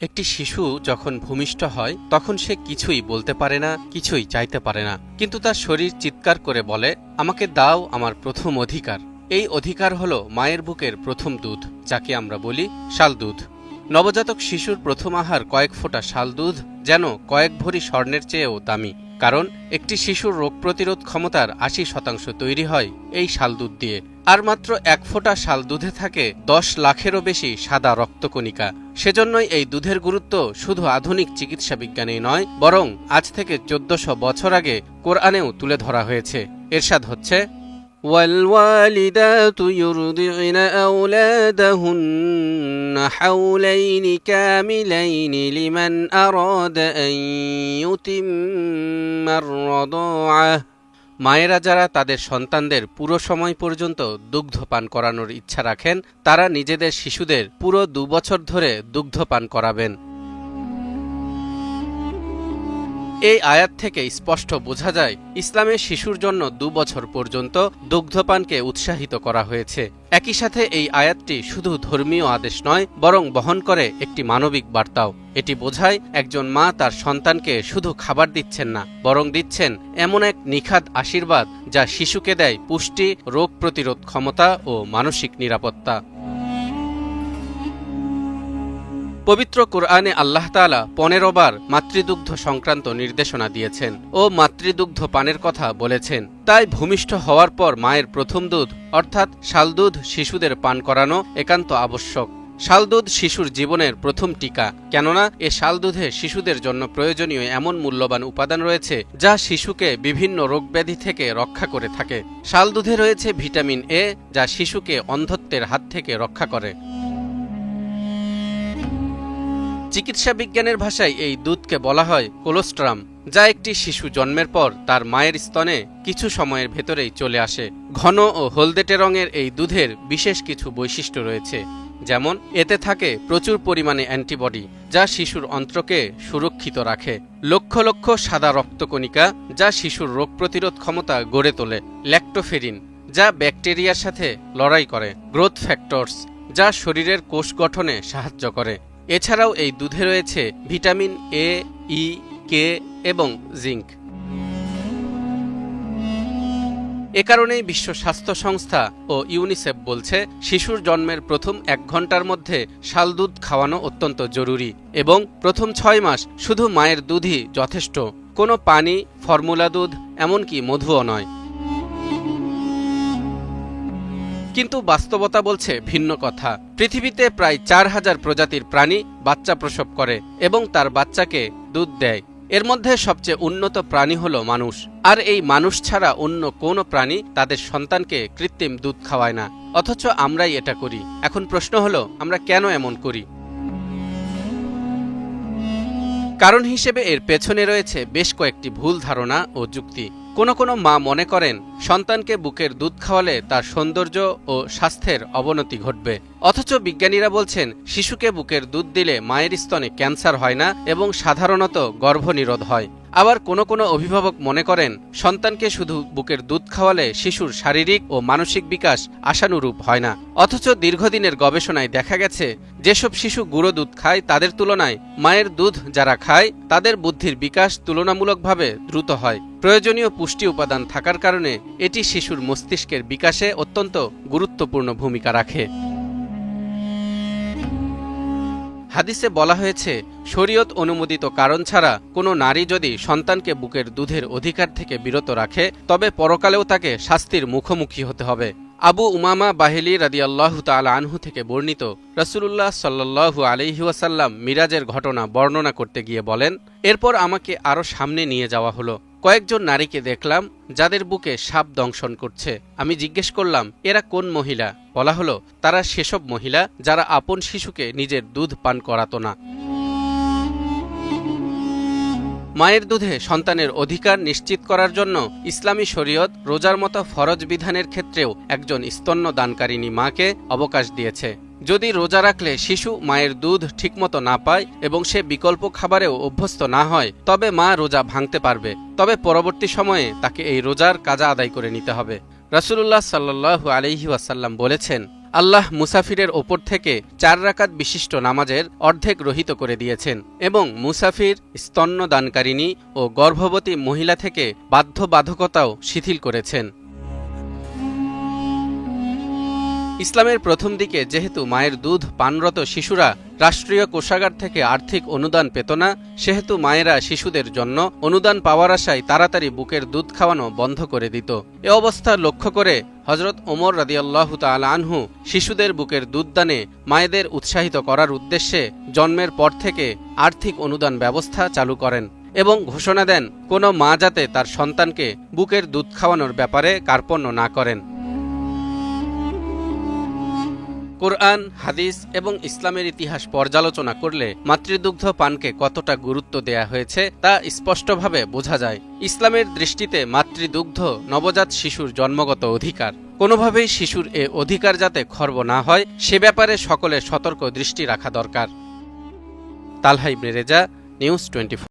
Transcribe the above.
একটি শিশু যখন ভূমিষ্ঠ হয়, তখন সে কিছুই বলতে পারে না, কিছুই চাইতে পারে না। কিন্তু তার শরীর চিৎকার করে বলে, আমাকে দাও আমার প্রথম অধিকার। এই অধিকার হল মায়ের বুকের প্রথম দুধ, যাকে আমরা বলি শাল দুধ। নবজাতক শিশুর প্রথম আহার কয়েক ফোঁটা শাল দুধ, যেন কয়েক ভরি স্বর্ণের চেয়েও দামি। কারণ, একটি শিশুর রোগ প্রতিরোধ ক্ষমতার আশি শতাংশ তৈরি হয় এই শাল দুধ দিয়ে। আর মাত্র এক ফোঁটা শাল দুধে থাকে দশ লাখেরও বেশি সাদা রক্তকণিকা। সেজন্যই এই দুধের গুরুত্ব শুধু আধুনিক চিকিৎসা বিজ্ঞানেই নয় বরং আজ থেকে চোদ্দশো বছর আগে কোরআনেও তুলে ধরা হয়েছে এরশাদ হচ্ছে والوالدات يرضعن أولادهن حولين كاملين لمن أراد أن يتم الرضاعة মায়েরা যারা তাদের সন্তানদের পুরো সময় পর্যন্ত দুগ্ধ পান করানোর ইচ্ছা রাখেন, তারা নিজেদের শিশুদের পুরো দুবছর ধরে দুগ্ধপান করাবেন। এই আয়াত থেকে স্পষ্ট বোঝা যায়, ইসলামে শিশুর জন্য দু বছর পর্যন্ত দুগ্ধপানকে উৎসাহিত করা হয়েছে। একই সাথে এই আয়াতটি শুধু ধর্মীয় আদেশ নয়, বরং বহন করে একটি মানবিক বার্তাও। এটি বোঝায় একজন মা তার সন্তানকে শুধু খাবার দিচ্ছেন না, বরং দিচ্ছেন এমন এক নিখাদ আশীর্বাদ যা শিশুকে দেয় পুষ্টি, রোগ প্রতিরোধ ক্ষমতা ও মানসিক নিরাপত্তা। পবিত্র কোরআনে আল্লাহ তালা পনেরো বার মাতৃদুগ্ধ সংক্রান্ত নির্দেশনা দিয়েছেন ও মাতৃদুগ্ধ পানের কথা বলেছেন। তাই ভূমিষ্ঠ হওয়ার পর মায়ের প্রথম দুধ, অর্থাৎ শালদুধ শিশুদের পান করানো একান্ত আবশ্যক। শালদুধ শিশুর জীবনের প্রথম টিকা, কেননা এ শালদুধে শিশুদের জন্য প্রয়োজনীয় এমন মূল্যবান উপাদান রয়েছে যা শিশুকে বিভিন্ন রোগব্যাধি থেকে রক্ষা করে থাকে। শালদুধে রয়েছে ভিটামিন এ, যা শিশুকে অন্ধত্বের হাত থেকে রক্ষা করে। চিকিৎসা বিজ্ঞানের ভাষায় এই দুধকে বলা হয় কোলোস্ট্রাম, যা একটি শিশু জন্মের পর তার মায়ের স্তনে কিছু সময়ের ভেতরেই চলে আসে। ঘন ও হলদেটে রঙের এই দুধের বিশেষ কিছু বৈশিষ্ট্য রয়েছে, যেমন এতে থাকে প্রচুর পরিমাণে অ্যান্টিবডি, যা শিশুর অন্ত্রকে সুরক্ষিত রাখে। লক্ষ লক্ষ সাদা রক্তকণিকা, যা শিশুর রোগ প্রতিরোধ ক্ষমতা গড়ে তোলে। ল্যাক্টোফেরিন, যা ব্যাকটেরিয়ার সাথে লড়াই করে। গ্রোথ ফ্যাক্টরস, যা শরীরের কোষ গঠনে সাহায্য করে। এছাড়াও এই দুধে রয়েছে ভিটামিন এ, ই, কে এবং জিঙ্ক। এ কারণেই বিশ্ব স্বাস্থ্য সংস্থা ও ইউনিসেফ বলছে, শিশুর জন্মের প্রথম এক ঘণ্টার মধ্যে শাল দুধ খাওয়ানো অত্যন্ত জরুরি এবং প্রথম ছয় মাস শুধু মায়ের দুধই যথেষ্ট। কোনো পানি, ফর্মুলা দুধ, এমনকি মধুও নয়। কিন্তু বাস্তবতা বলছে ভিন্ন কথা। পৃথিবীতে প্রায় চার হাজার প্রজাতির প্রাণী বাচ্চা প্রসব করে এবং তার বাচ্চাকে দুধ দেয়। এর মধ্যে সবচেয়ে উন্নত প্রাণী হল মানুষ। আর এই মানুষ ছাড়া অন্য কোনো প্রাণী তাদের সন্তানকে কৃত্রিম দুধ খাওয়ায় না। অথচ আমরাই এটা করি। এখন প্রশ্ন হলো, আমরা কেন এমন করি? কারণ হিসেবে এর পেছনে রয়েছে বেশ কয়েকটি ভুল ধারণা ও যুক্তি। কোনো কোনো মা মনে করেন, সন্তানকে বুকের দুধ খাওয়ালে তার সৌন্দর্য ও স্বাস্থ্যের অবনতি ঘটবে। অথচ বিজ্ঞানীরা বলছেন, শিশুকে বুকের দুধ দিলে মায়ের স্তনে ক্যান্সার হয় না এবং সাধারণত গর্ভনিরোধ হয়। আবার কোনো কোনো অভিভাবক মনে করেন, সন্তানকে শুধু বুকের দুধ খাওয়ালে শিশুর শারীরিক ও মানসিক বিকাশ আশানুরূপ হয় না। অথচ দীর্ঘদিনের গবেষণায় দেখা গেছে, যেসব শিশু গুঁড়ো দুধ খায় তাদের তুলনায় মায়ের দুধ যারা খায়, তাদের বুদ্ধির বিকাশ তুলনামূলকভাবে দ্রুত হয়। প্রয়োজনীয় পুষ্টি উপাদান থাকার কারণে এটি শিশুর মস্তিষ্কের বিকাশে অত্যন্ত গুরুত্বপূর্ণ ভূমিকা রাখে। হাদিসে বলা হয়েছে শরীয়ত অনুমোদিত কারণ ছাড়া কোনো নারী যদি সন্তানকে বুকের দুধের অধিকার থেকে বিরত রাখে, তবে পরকালেও তাকে শাস্তির মুখোমুখি হতে হবে। আবু উমামা বাহেলি রাদিয়াল্লাহ তাল আনহু থেকে বর্ণিত রসুল্লাহ সাল্লু আলহিউসাল্লাম মিরাজের ঘটনা বর্ণনা করতে গিয়ে বলেন, এরপর আমাকে আরও সামনে নিয়ে যাওয়া হলো। কয়েকজন নারীকে দেখলাম, যাদের বুকে সাপ দংশন করছে। আমি জিজ্ঞেস করলাম, এরা কোন মহিলা? বলা হলো, তারা সেসব মহিলা যারা আপন শিশুকে নিজের দুধ পান করাতো না। মায়ের দুধে সন্তানের অধিকার নিশ্চিত করার জন্য ইসলামী শরীয়ত রোজার মতো ফরজ বিধানের ক্ষেত্রেও একজন স্তন্য দানকারিনী মাকে অবকাশ দিয়েছে। যদি রোজা রাখলে শিশু মায়ের দুধ ঠিকমতো না পায় এবং সে বিকল্প খাবারেও অভ্যস্ত না হয়, তবে মা রোজা ভাঙতে পারবে। তবে পরবর্তী সময়ে তাকে এই রোজার কাজা আদায় করে নিতে হবে। রাসুল্লাহ সাল্লু আলহি ওয়াসাল্লাম বলেছেন আল্লাহ মুসাফিরের ওপর থেকে চার রাকাত বিশিষ্ট নামাজের অর্ধেক রহিত করে দিয়েছেন এবং মুসাফির স্তন্যদানকারিণী ও গর্ভবতী মহিলা থেকে বাধ্যবাধকতাও শিথিল করেছেন। ইসলামের প্রথম দিকে যেহেতু মায়ের দুধ পানরত শিশুরা রাষ্ট্রীয় কোষাগার থেকে আর্থিক অনুদান পেত না, সেহেতু মায়েরা শিশুদের জন্য অনুদান পাওয়ার আশায় তাড়াতাড়ি বুকের দুধ খাওয়ানো বন্ধ করে দিত। এ অবস্থা লক্ষ্য করে হজরত ওমর রাদিয়াল্লাহু তাআলা আনহু শিশুদের বুকের দুধদানে মায়েদের উৎসাহিত করার উদ্দেশ্যে জন্মের পর থেকে আর্থিক অনুদান ব্যবস্থা চালু করেন এবং ঘোষণা দেন, কোনো মা যাতে তার সন্তানকে বুকের দুধ খাওয়ানোর ব্যাপারে কার্পণ্য না করেন। কোরআন, হাদিস এবং ইসলামের ইতিহাস পর্যালোচনা করলে মাতৃদুগ্ধ পানকে কতটা গুরুত্ব দেয়া হয়েছে তা স্পষ্টভাবে বোঝা যায়। ইসলামের দৃষ্টিতে মাতৃদুগ্ধ নবজাত শিশুর জন্মগত অধিকার। কোনোভাবেই শিশুর এ অধিকার যাতে খর্ব না হয়, সে ব্যাপারে সকলের সতর্ক দৃষ্টি রাখা দরকার। তালহাই রেজা, নিউজ টোয়েন্টি